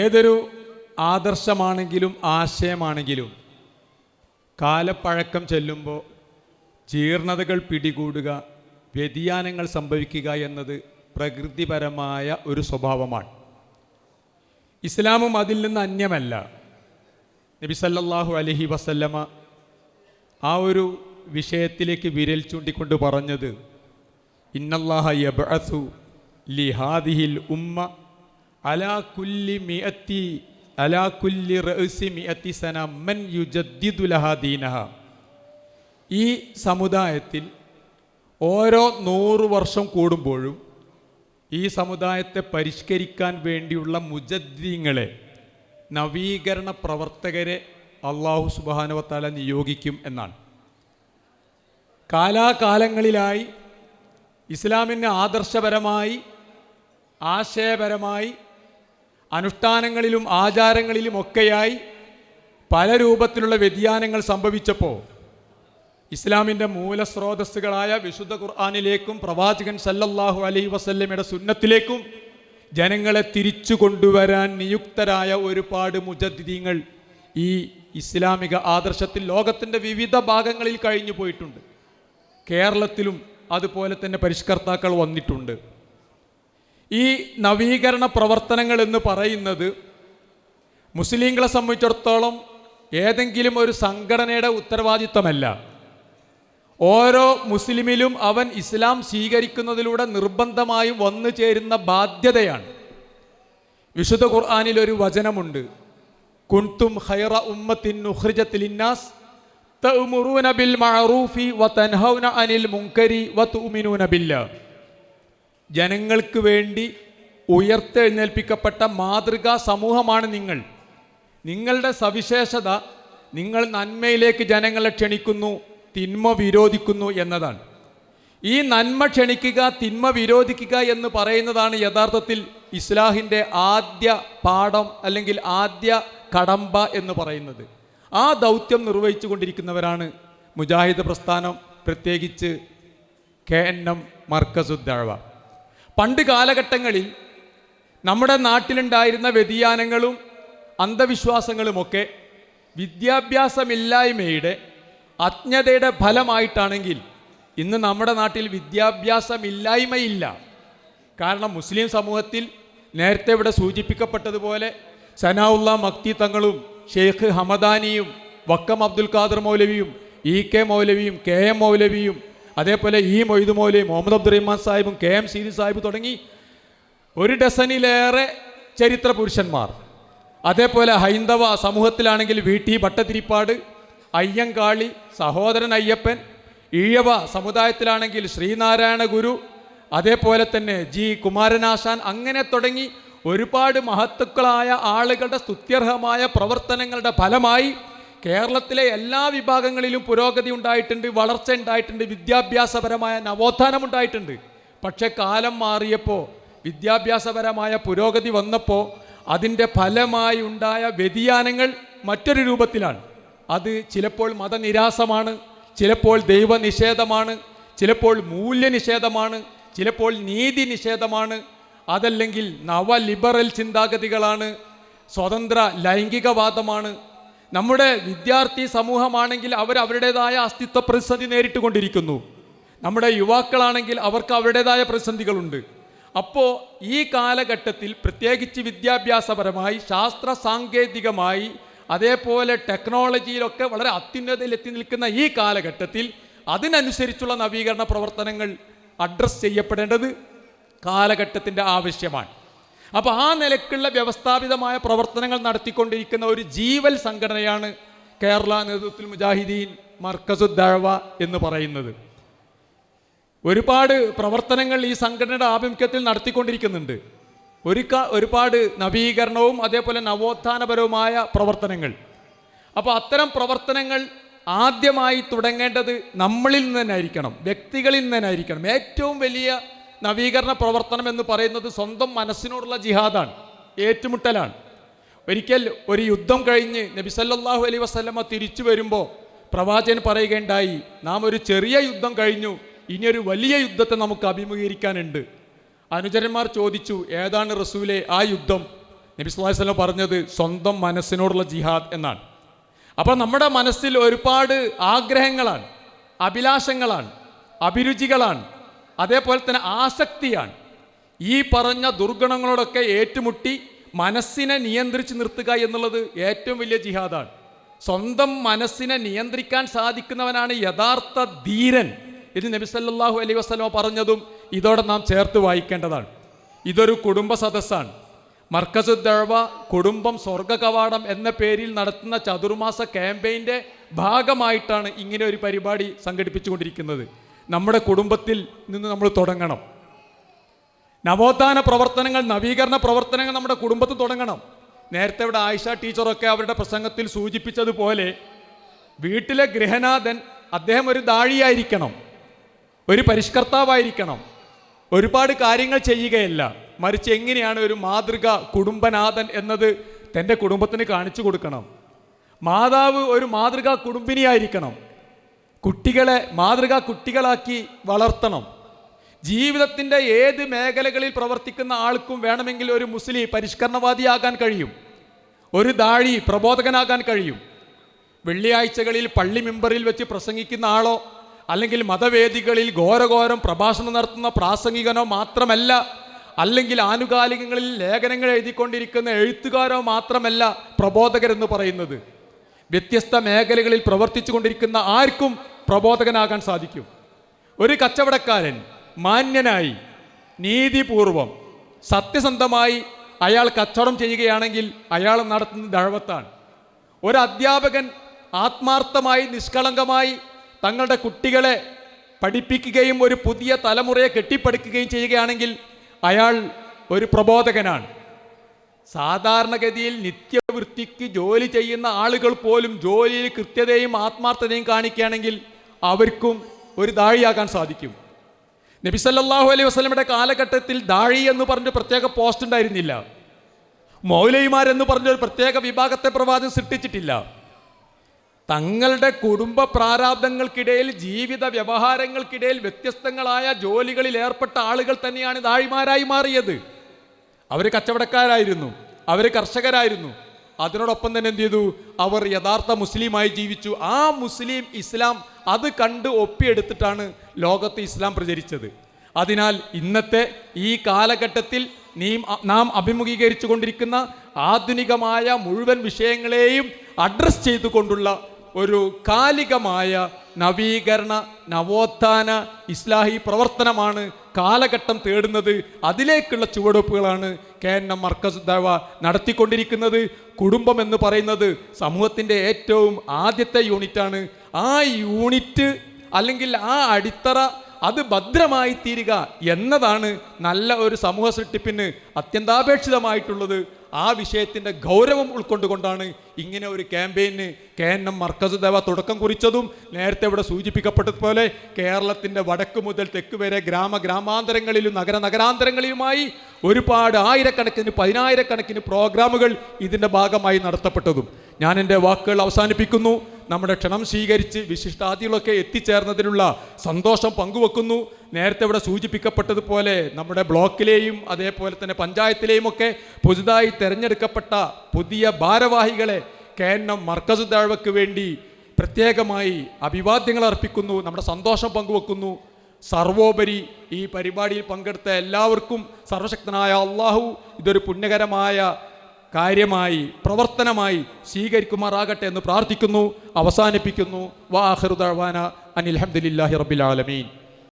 ഏതൊരു ആദർശമാണെങ്കിലും ആശയമാണെങ്കിലും കാലപ്പഴക്കം ചെല്ലുമ്പോൾ ജീർണതകൾ പിടികൂടുക വ്യതിയാനങ്ങൾ സംഭവിക്കുക എന്നത് പ്രകൃതിപരമായ ഒരു സ്വഭാവമാണ്. ഇസ്ലാമും അതിൽ നിന്ന് അന്യമല്ല. നബി സല്ലല്ലാഹു അലൈഹി വസല്ലമ ആ ഒരു വിഷയത്തിലേക്ക് വിരൽ ചൂണ്ടിക്കൊണ്ട് പറഞ്ഞത് ഇന്നല്ലാഹ യബ്അസു ലിഹാദിഹിൽ ഉമ്മ അലാ കുല്ലി അലാ കുല്ലി സന മൻ യുജദ്ദിദു ലഹാ ദീനഹ. ഈ സമുദായത്തിൽ ഓരോ നൂറ് വർഷം കൂടുമ്പോഴും ഈ സമുദായത്തെ പരിഷ്കരിക്കാൻ വേണ്ടിയുള്ള മുജദ്ദീങ്ങളെ നവീകരണ പ്രവർത്തകരെ അള്ളാഹു സുബാനുവത്താല നിയോഗിക്കും എന്നാണ്. കാലാകാലങ്ങളിലായി ഇസ്ലാമിന് ആദർശപരമായി ആശയപരമായി അനുഷ്ഠാനങ്ങളിലും ആചാരങ്ങളിലും ഒക്കെയായി പല രൂപത്തിലുള്ള വ്യതിയാനങ്ങൾ സംഭവിച്ചപ്പോൾ ഇസ്ലാമിന്റെ മൂലസ്രോതസ്സുകളായ വിശുദ്ധ ഖുർആാനിലേക്കും പ്രവാചകൻ സല്ലല്ലാഹു അലൈഹി വസല്ലമയുടെ സുന്നത്തിലേക്കും ജനങ്ങളെ തിരിച്ചു കൊണ്ടുവരാൻ നിയുക്തരായ ഒരുപാട് മുജദ്ദീങ്ങൾ ഈ ഇസ്ലാമിക ആദർശത്തിൽ ലോകത്തിന്റെ വിവിധ ഭാഗങ്ങളിൽ കഴിഞ്ഞു പോയിട്ടുണ്ട്. കേരളത്തിലും അതുപോലെ തന്നെ പരിഷ്കർത്താക്കൾ വന്നിട്ടുണ്ട്. ഈ നവീകരണ പ്രവർത്തനങ്ങൾ എന്ന് പറയുന്നത് മുസ്ലിങ്ങളെ സംബന്ധിച്ചിടത്തോളം ഏതെങ്കിലും ഒരു സംഘടനയുടെ ഉത്തരവാദിത്തമല്ല. ഓരോ മുസ്ലിമിലും അവൻ ഇസ്ലാം സ്വീകരിക്കുന്നതിലൂടെ നിർബന്ധമായും വന്നു ചേരുന്ന ബാധ്യതയാണ്. വിശുദ്ധ ഖുർആാനിൽ ഒരു വചനമുണ്ട്. കുൻതും ഹൈറ ഉമ്മത്തിൻ ഉഹ്രിജത്തിലിന്നാസ് തഅ്മുറൂന ബിൽ മഅറൂഫി വതൻഹൗന അനിൽ മുങ്കരി വതുഅ്മിനൂന ബില്ലാഹ്. ജനങ്ങൾക്ക് വേണ്ടി ഉയർത്തെഴുന്നേൽപ്പിക്കപ്പെട്ട മാതൃകാ സമൂഹമാണ് നിങ്ങൾ. നിങ്ങളുടെ സവിശേഷത നിങ്ങൾ നന്മയിലേക്ക് ജനങ്ങളെ ക്ഷണിക്കുന്നു തിന്മ വിരോധിക്കുന്നു എന്നതാണ്. ഈ നന്മ ക്ഷണിക്കുക തിന്മ വിരോധിക്കുക എന്ന് പറയുന്നതാണ് യഥാർത്ഥത്തിൽ ഇസ്ലാഹിന്റെ ആദ്യ പാഠം അല്ലെങ്കിൽ ആദ്യ കടമ്പ എന്ന് പറയുന്നത്. ആ ദൗത്യം നിർവഹിച്ചു കൊണ്ടിരിക്കുന്നവരാണ് മുജാഹിദ് പ്രസ്ഥാനം പ്രത്യേകിച്ച് കെ എൻ എം മർക്കസുദ്ദഴവ പണ്ട് കാലഘട്ടങ്ങളിൽ നമ്മുടെ നാട്ടിലുണ്ടായിരുന്ന വ്യതിയാനങ്ങളും അന്ധവിശ്വാസങ്ങളുമൊക്കെ വിദ്യാഭ്യാസമില്ലായ്മയുടെ അജ്ഞതയുടെ ഫലമായിട്ടാണെങ്കിൽ ഇന്ന് നമ്മുടെ നാട്ടിൽ വിദ്യാഭ്യാസമില്ലായ്മയില്ല. കാരണം മുസ്ലിം സമൂഹത്തിൽ നേരത്തെ ഇവിടെ സൂചിപ്പിക്കപ്പെട്ടതുപോലെ സനാവുള്ള മക്തി തങ്ങളും ഷെയ്ഖ് ഹമദാനിയും വക്കം അബ്ദുൽ ഖാദർ മൗലവിയും ഇ കെ മൗലവിയും കെ എം മൗലവിയും അതേപോലെ ഈ മൊയ്തുമോലി മുഹമ്മദ് അബ്ദുറഹ്മാൻ സാഹിബും കെ എം സീരി സാഹിബ് തുടങ്ങി ഒരു ഡസനിലേറെ ചരിത്ര പുരുഷന്മാർ. അതേപോലെ ഹൈന്ദവ സമൂഹത്തിലാണെങ്കിൽ വി ടി ഭട്ടതിരിപ്പാട് അയ്യങ്കാളി സഹോദരൻ അയ്യപ്പൻ ഈഴവ സമുദായത്തിലാണെങ്കിൽ ശ്രീനാരായണ ഗുരു അതേപോലെ തന്നെ ജി കുമാരനാശാൻ അങ്ങനെ തുടങ്ങി ഒരുപാട് മഹത്തുക്കളായ ആളുകളുടെ സ്തുത്യർഹമായ പ്രവർത്തനങ്ങളുടെ ഫലമായി കേരളത്തിലെ എല്ലാ വിഭാഗങ്ങളിലും പുരോഗതി ഉണ്ടായിട്ടുണ്ട് വളർച്ച ഉണ്ടായിട്ടുണ്ട് വിദ്യാഭ്യാസപരമായ നവോത്ഥാനം ഉണ്ടായിട്ടുണ്ട്. പക്ഷേ കാലം മാറിയപ്പോൾ വിദ്യാഭ്യാസപരമായ പുരോഗതി വന്നപ്പോൾ അതിന്റെ ഫലമായി ഉണ്ടായ വ്യതിയാനങ്ങൾ മറ്റൊരു രൂപത്തിലാണ്. അത് ചിലപ്പോൾ മതനിരാസമാണ് ചിലപ്പോൾ ദൈവനിഷേധമാണ് ചിലപ്പോൾ മൂല്യനിഷേധമാണ് ചിലപ്പോൾ നീതി നിഷേധമാണ് അതല്ലെങ്കിൽ നവ ലിബറൽ ചിന്താഗതികളാണ് സ്വതന്ത്ര ലൈംഗികവാദമാണ് നമ്മുടെ വിദ്യാർത്ഥി സമൂഹമാണെങ്കിൽ അവർ അവരുടേതായ അസ്തിത്വ പ്രതിസന്ധി നേരിട്ട് കൊണ്ടിരിക്കുന്നു നമ്മുടെ യുവാക്കളാണെങ്കിൽ അവർക്ക് അവരുടേതായ പ്രതിസന്ധികളുണ്ട്. അപ്പോൾ ഈ കാലഘട്ടത്തിൽ പ്രത്യേകിച്ച് വിദ്യാഭ്യാസപരമായി ശാസ്ത്ര സാങ്കേതികമായി അതേപോലെ ടെക്നോളജിയിലൊക്കെ വളരെ അത്യുന്നതയിൽ എത്തി നിൽക്കുന്ന ഈ കാലഘട്ടത്തിൽ അതിനനുസരിച്ചുള്ള നവീകരണ പ്രവർത്തനങ്ങൾ അഡ്രസ്സ് ചെയ്യപ്പെടേണ്ടത് കാലഘട്ടത്തിന്റെ ആവശ്യമാണ്. അപ്പോൾ ആ നിലക്കുള്ള വ്യവസ്ഥാപിതമായ പ്രവർത്തനങ്ങൾ നടത്തിക്കൊണ്ടിരിക്കുന്ന ഒരു ജീവൽ സംഘടനയാണ് കേരള നേതൃത്വത്തിൽ മുജാഹിദീൻ മർക്കസുദ്ദഴവ എന്ന് പറയുന്നത്. ഒരുപാട് പ്രവർത്തനങ്ങൾ ഈ സംഘടനയുടെ ആഭിമുഖ്യത്തിൽ നടത്തിക്കൊണ്ടിരിക്കുന്നുണ്ട്. ഒരു ഒരുപാട് നവീകരണവും അതേപോലെ നവോത്ഥാനപരവുമായ പ്രവർത്തനങ്ങൾ. അപ്പോൾ അത്തരം പ്രവർത്തനങ്ങൾ ആദ്യമായി തുടങ്ങേണ്ടത് നമ്മളിൽ നിന്ന് തന്നെ ആയിരിക്കണം വ്യക്തികളിൽ നിന്ന് തന്നെ ആയിരിക്കണം ഏറ്റവും വലിയ നവീകരണ പ്രവർത്തനം എന്ന് പറയുന്നത് സ്വന്തം മനസ്സിനോടുള്ള ജിഹാദാണ് ഏറ്റുമുട്ടലാണ്. ഒരിക്കൽ ഒരു യുദ്ധം കഴിഞ്ഞ് നബിസല്ലാഹു അലൈ അലൈഹി വസല്ലമ തിരിച്ചു വരുമ്പോൾ പ്രവാചകൻ പറയുകയുണ്ടായി നാം ഒരു ചെറിയ യുദ്ധം കഴിഞ്ഞു ഇനി ഒരു വലിയ യുദ്ധത്തെ നമുക്ക് അഭിമുഖീകരിക്കാനുണ്ട്. അനുചരന്മാർ ചോദിച്ചു ഏതാണ് റസൂലെ ആ യുദ്ധം? നബി സ്വല്ലല്ലാഹു അലൈഹി വസല്ലം പറഞ്ഞത് സ്വന്തം മനസ്സിനോടുള്ള ജിഹാദ് എന്നാണ്. അപ്പോൾ നമ്മുടെ മനസ്സിൽ ഒരുപാട് ആഗ്രഹങ്ങളാണ് അഭിലാഷങ്ങളാണ് അഭിരുചികളാണ്. അതേപോലെ തന്നെ ആസക്തിയാണ്. ഈ പറഞ്ഞ ദുർഗുണങ്ങളോടൊക്കെ ഏറ്റുമുട്ടി മനസ്സിനെ നിയന്ത്രിച്ച് നിർത്തുക എന്നുള്ളത് ഏറ്റവും വലിയ ജിഹാദാണ്. സ്വന്തം മനസ്സിനെ നിയന്ത്രിക്കാൻ സാധിക്കുന്നവനാണ് യഥാർത്ഥ ധീരൻ ഇത് നബി സല്ലല്ലാഹു അലൈഹി വസ്ലമ പറഞ്ഞതും ഇതോടെ നാം ചേർത്ത് വായിക്കേണ്ടതാണ്. ഇതൊരു കുടുംബ സദസ്സാണ്. മർക്കസ് കുടുംബം സ്വർഗ കവാടം എന്ന പേരിൽ നടത്തുന്ന ചതുർമാസ ക്യാമ്പയിന്റെ ഭാഗമായിട്ടാണ് ഇങ്ങനെ ഒരു പരിപാടി സംഘടിപ്പിച്ചുകൊണ്ടിരിക്കുന്നത്. നമ്മുടെ കുടുംബത്തിൽ നിന്ന് നമ്മൾ തുടങ്ങണം. നവോത്ഥാന പ്രവർത്തനങ്ങൾ നവീകരണ പ്രവർത്തനങ്ങൾ നമ്മുടെ കുടുംബത്തിൽ തുടങ്ങണം. നേരത്തെ ഇവിടെ ആയിഷ ടീച്ചറൊക്കെ അവരുടെ പ്രസംഗത്തിൽ സൂചിപ്പിച്ചതുപോലെ വീട്ടിലെ ഗൃഹനാഥൻ അദ്ദേഹം ഒരു ദാഴിയായിരിക്കണം ഒരു പരിഷ്കർത്താവായിരിക്കണം ഒരുപാട് കാര്യങ്ങൾ ചെയ്യുകയല്ല. മറിച്ച് എങ്ങനെയാണ് ഒരു മാതൃക കുടുംബനാഥൻ എന്നത് തന്റെ കുടുംബത്തിന് കാണിച്ചു കൊടുക്കണം. മാതാവ് ഒരു മാതൃക കുടുംബിനിയായിരിക്കണം. കുട്ടികളെ മാതൃക കുട്ടികളാക്കി വളർത്തണം. ജീവിതത്തിന്റെ ഏത് മേഖലകളിൽ പ്രവർത്തിക്കുന്ന ആൾക്കും വേണമെങ്കിൽ ഒരു മുസ്ലിം പരിഷ്കരണവാദിയാകാൻ കഴിയും. ഒരു ദാഴി പ്രബോധകനാകാൻ കഴിയും. വെള്ളിയാഴ്ചകളിൽ പള്ളി മെമ്പറിൽ വെച്ച് പ്രസംഗിക്കുന്ന ആളോ അല്ലെങ്കിൽ മതവേദികളിൽ ഘോരഘോരം പ്രഭാഷണം നടത്തുന്ന പ്രാസംഗികനോ മാത്രമല്ല അല്ലെങ്കിൽ ആനുകാലികങ്ങളിൽ ലേഖനങ്ങൾ എഴുതിക്കൊണ്ടിരിക്കുന്ന എഴുത്തുകാരോ മാത്രമല്ല പ്രബോധകരെന്ന് പറയുന്നത്. വ്യത്യസ്ത മേഖലകളിൽ പ്രവർത്തിച്ചു കൊണ്ടിരിക്കുന്ന ആർക്കും പ്രബോധകനാകാൻ സാധിക്കും. ഒരു കച്ചവടക്കാരൻ മാന്യനായി നീതിപൂർവം സത്യസന്ധമായി അയാൾ കച്ചവടം ചെയ്യുകയാണെങ്കിൽ അയാൾ നടത്തുന്ന ദഴവത്താണ്. ഒരു അധ്യാപകൻ ആത്മാർത്ഥമായി നിഷ്കളങ്കമായി തങ്ങളുടെ കുട്ടികളെ പഠിപ്പിക്കുകയും ഒരു പുതിയ തലമുറയെ കെട്ടിപ്പടുക്കുകയും ചെയ്യുകയാണെങ്കിൽ അയാൾ ഒരു പ്രബോധകനാണ്. സാധാരണഗതിയിൽ നിത്യവൃത്തിക്ക് ജോലി ചെയ്യുന്ന ആളുകൾ പോലും ജോലിയിൽ കൃത്യതയും ആത്മാർത്ഥതയും കാണിക്കുകയാണെങ്കിൽ അവർക്കും ഒരു ദാഴിയാകാൻ സാധിക്കും. നബി സല്ലല്ലാഹു അലൈഹി വസല്ലമയുടെ കാലഘട്ടത്തിൽ ദാഴി എന്ന് പറഞ്ഞ പ്രത്യേക പോസ്റ്റ് ഉണ്ടായിരുന്നില്ല. മൗലൈമാരെന്ന് പറഞ്ഞ ഒരു പ്രത്യേക വിഭാഗത്തെ പ്രവാചകൻ സൃഷ്ടിച്ചിട്ടില്ല. തങ്ങളുടെ കുടുംബ പ്രാരാബ്ദങ്ങൾക്കിടയിൽ ജീവിത വ്യവഹാരങ്ങൾക്കിടയിൽ വ്യത്യസ്തങ്ങളായ ജോലികളിൽ ഏർപ്പെട്ട ആളുകൾ തന്നെയാണ് ദാഴിമാരായി മാറിയത്. അവർ കച്ചവടക്കാരായിരുന്നു. അവർ കർഷകരായിരുന്നു. അതിനോടൊപ്പം തന്നെ എന്ത് ചെയ്തു? അവർ യഥാർത്ഥ മുസ്ലിമായി ജീവിച്ചു. ആ മുസ്ലിം ഇസ്ലാം അത് കണ്ട് ഒപ്പിയെടുത്തിട്ടാണ് ലോകത്ത് ഇസ്ലാം പ്രചരിച്ചത്. അതിനാൽ ഇന്നത്തെ ഈ കാലഘട്ടത്തിൽ നീ നാം അഭിമുഖീകരിച്ചു കൊണ്ടിരിക്കുന്ന ആധുനികമായ മുഴുവൻ വിഷയങ്ങളെയും അഡ്രസ് ചെയ്തുകൊണ്ടുള്ള ഒരു കാലികമായ നവീകരണ നവോത്ഥാന ഇസ്ലാഹി പ്രവർത്തനമാണ് കാലഘട്ടം തേടുന്നത്. അതിലേക്കുള്ള ചുവടുവെപ്പുകളാണ് കെ മർക്കസ് ദവ നടത്തിക്കൊണ്ടിരിക്കുന്നത് കുടുംബം എന്ന് പറയുന്നത് സമൂഹത്തിന്റെ ഏറ്റവും ആദ്യത്തെ യൂണിറ്റാണ്. ആ യൂണിറ്റ് അല്ലെങ്കിൽ ആ അടിത്തറ അത് ഭദ്രമായി തീരുക എന്നതാണ് നല്ല ഒരു സമൂഹ സൃഷ്ടിപ്പിന് അത്യന്താപേക്ഷിതമായിട്ടുള്ളത്. ആ വിഷയത്തിന്റെ ഗൗരവം ഉൾക്കൊണ്ടുകൊണ്ടാണ് ഇങ്ങനെ ഒരു ക്യാമ്പയിന് കെ എൻ എം മർക്കസ് ദേവ തുടക്കം കുറിച്ചതും നേരത്തെ ഇവിടെ സൂചിപ്പിക്കപ്പെട്ടതുപോലെ കേരളത്തിന്റെ വടക്ക് മുതൽ തെക്ക് വരെ ഗ്രാമ ഗ്രാമാന്തരങ്ങളിലും നഗര നഗരാന്തരങ്ങളിലുമായി ഒരുപാട് ആയിരക്കണക്കിന് പതിനായിരക്കണക്കിന് പ്രോഗ്രാമുകൾ ഇതിന്റെ ഭാഗമായി നടത്തപ്പെട്ടതും. ഞാൻ എന്റെ വാക്കുകൾ അവസാനിപ്പിക്കുന്നു. നമ്മുടെ ക്ഷണം സ്വീകരിച്ച് വിശിഷ്ടാതികളൊക്കെ എത്തിച്ചേർന്നതിനുള്ള സന്തോഷം പങ്കുവെക്കുന്നു. നേരത്തെ ഇവിടെ സൂചിപ്പിക്കപ്പെട്ടതുപോലെ നമ്മുടെ ബ്ലോക്കിലെയും അതേപോലെ തന്നെ പഞ്ചായത്തിലെയും ഒക്കെ പുതുതായി തിരഞ്ഞെടുക്കപ്പെട്ട പുതിയ ഭാരവാഹികളെ കെ എൻ എം മർക്കസ് ദാഴ്വയ്ക്ക് വേണ്ടി പ്രത്യേകമായി അഭിവാദ്യങ്ങൾ അർപ്പിക്കുന്നു നമ്മുടെ സന്തോഷം പങ്കുവെക്കുന്നു. സർവോപരി ഈ പരിപാടിയിൽ പങ്കെടുത്ത എല്ലാവർക്കും സർവശക്തനായ അള്ളാഹു ഇതൊരു പുണ്യകരമായ കാര്യമായി പ്രവർത്തനമായി സ്വീകരിക്കുമാറാകട്ടെ എന്ന് പ്രാർത്ഥിക്കുന്നു അവസാനിപ്പിക്കുന്നു. വാഹൃദാന അനിൽഹമ്മദില്ലാഹി റബ്ബിൽ ആലമീൻ.